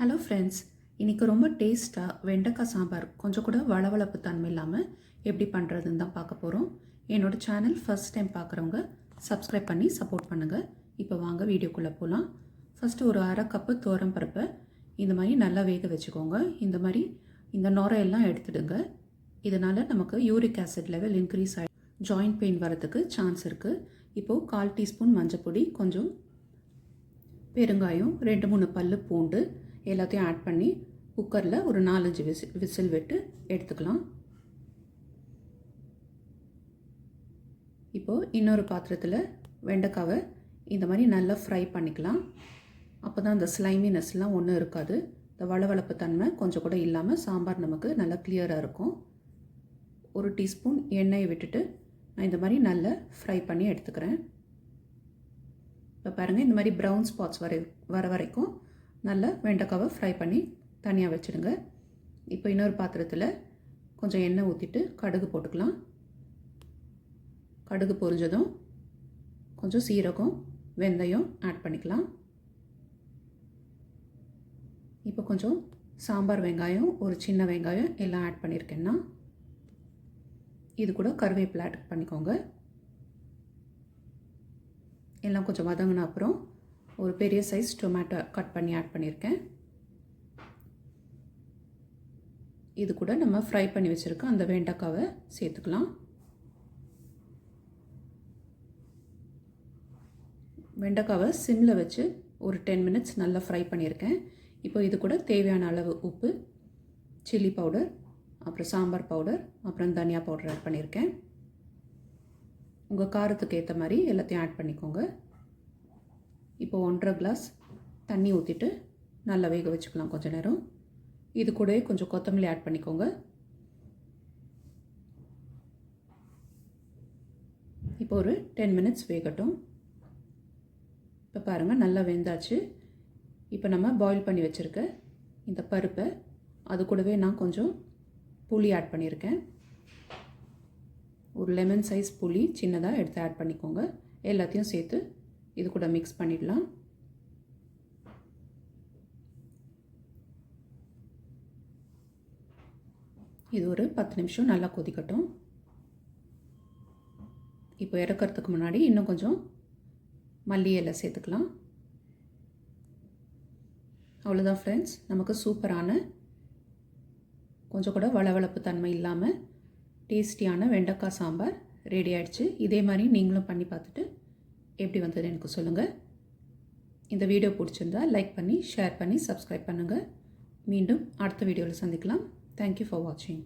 Hello friends இன்றைக்கி ரொம்ப டேஸ்ட்டாக வெண்டைக்காய் சாம்பார். கொஞ்சம் கூட வளவளப்பு தன்மை இல்லாமல் எப்படி பண்ணுறதுன்னு தான் பார்க்க போகிறோம் என்னோடய சேனல் ஃபர்ஸ்ட் டைம் பார்க்குறவங்க சப்ஸ்கிரைப் பண்ணி சப்போர்ட் பண்ணுங்கள் இப்போ வாங்க வீடியோக்குள்ளே போகலாம் ஃபஸ்ட்டு ஒரு அரை கப்பு தோரம் பருப்பை. இந்த மாதிரி நல்லா வேக வச்சுக்கோங்க. இந்த மாதிரி இந்த நுரையெல்லாம் எடுத்துடுங்க. இதனால் நமக்கு யூரிக் ஆசிட் லெவல் இன்க்ரீஸ் ஆகி ஜாயிண்ட் பெயின் வரதுக்கு சான்ஸ் இருக்குது இப்போது கால் டீஸ்பூன் மஞ்சள் பொடி கொஞ்சம் பெருங்காயம் ரெண்டு மூணு பல் பூண்டு எல்லாத்தையும் ஆட் பண்ணி குக்கரில் ஒரு நாலஞ்சு விசில் விசில் விட்டு எடுத்துக்கலாம். இப்போது இன்னொரு பாத்திரத்தில் வெண்டைக்காவை இந்த மாதிரி நல்லா ஃப்ரை பண்ணிக்கலாம். அப்போ தான் அந்த ஸ்லைமினஸ்லாம் ஒன்றும் இருக்காது. இந்த வளவளப்பு தன்மை கொஞ்சம் கூட இல்லாமல் சாம்பார் நமக்கு நல்லா கிளியராக இருக்கும். ஒரு டீஸ்பூன் எண்ணெயை விட்டுட்டு நான் இந்த மாதிரி நல்லா ஃப்ரை பண்ணி எடுத்துக்கிறேன். இப்போ பாருங்கள் இந்த மாதிரி ப்ரௌன் ஸ்பாட்ஸ் வரை வர வரைக்கும் நல்லா வெண்டைக்காவை ஃப்ரை பண்ணி தனியாக வச்சுடுங்க. இப்போ இன்னொரு பாத்திரத்தில் கொஞ்சம் எண்ணெய் ஊற்றிட்டு கடுகு போட்டுக்கலாம். கடுகு பொரிஞ்சதும் கொஞ்சம் சீரகம் வெந்தயம் ஆட் பண்ணிக்கலாம். இப்போ கொஞ்சம் சாம்பார் வெங்காயம் ஒரு சின்ன வெங்காயம் எல்லாம் ஆட் பண்ணியிருக்கேன்னா இது கூட கருவேப்பிலை ஆட் பண்ணிக்கோங்க. எல்லாம் கொஞ்சம் வதங்கின அப்புறம் ஒரு பெரிய சைஸ் டொமேட்டோ கட் பண்ணி ஆட் பண்ணியிருக்கேன் இது கூட நம்ம ஃப்ரை பண்ணி வச்சுருக்க அந்த வெண்டைக்காவை சேர்த்துக்கலாம். வெண்டைக்காவை சிம்மில் வச்சு ஒரு டென் மினிட்ஸ் நல்லா ஃப்ரை பண்ணியிருக்கேன் இப்போ இது கூட தேவையான அளவு உப்பு சில்லி பவுடர் அப்புறம் சாம்பார் பவுடர் அப்புறம் தனியா பவுடர் ஆட் பண்ணியிருக்கேன் உங்கள் காரத்துக்கு ஏற்ற மாதிரி எல்லாத்தையும் ஆட் பண்ணிக்கோங்க. இப்போ ஒன்றரை கிளாஸ் தண்ணி ஊற்றிட்டு நல்லா வேக வச்சுக்கலாம் கொஞ்சம் நேரம். இது கூடவே கொஞ்சம் கொத்தமல்லி ஆட் பண்ணிக்கோங்க. இப்போ ஒரு டென் மினிட்ஸ் வேகட்டும். இப்போ பாருங்கள் நல்லா வெந்தாச்சு. இப்போ நம்ம பாயில் பண்ணி வச்சுருக்க இந்த பருப்பை அது கூடவே நான் கொஞ்சம் புளி ஆட் பண்ணியிருக்கேன். ஒரு லெமன் சைஸ் புளி சின்னதாக எடுத்து ஆட் பண்ணிக்கோங்க. எல்லாத்தையும் சேர்த்து இது கூட மிக்ஸ் பண்ணிடலாம். இது ஒரு பத்து நிமிஷம் நல்லா கொதிக்கட்டும். இப்போ இறக்கிறதுக்கு முன்னாடி இன்னும் கொஞ்சம் மல்லி இலை சேர்த்துக்கலாம். அவ்வளோதான் ஃப்ரெண்ட்ஸ் நமக்கு சூப்பரான கொஞ்சம் கூட வளவளப்பு தன்மை இல்லாமல் டேஸ்டியான வெண்டைக்காய் சாம்பார் ரெடி ஆகிடுச்சு இதே மாதிரி நீங்களும் பண்ணி பார்த்துட்டு எப்படி வந்தது எனக்கு சொல்லுங்கள் இந்த வீடியோ பிடிச்சிருந்தா லைக் பண்ணி ஷேர் பண்ணி சப்ஸ்கிரைப் பண்ணுங்கள் மீண்டும் அடுத்த வீடியோவில் சந்திக்கலாம். தேங்க்யூ ஃபார் வாட்சிங்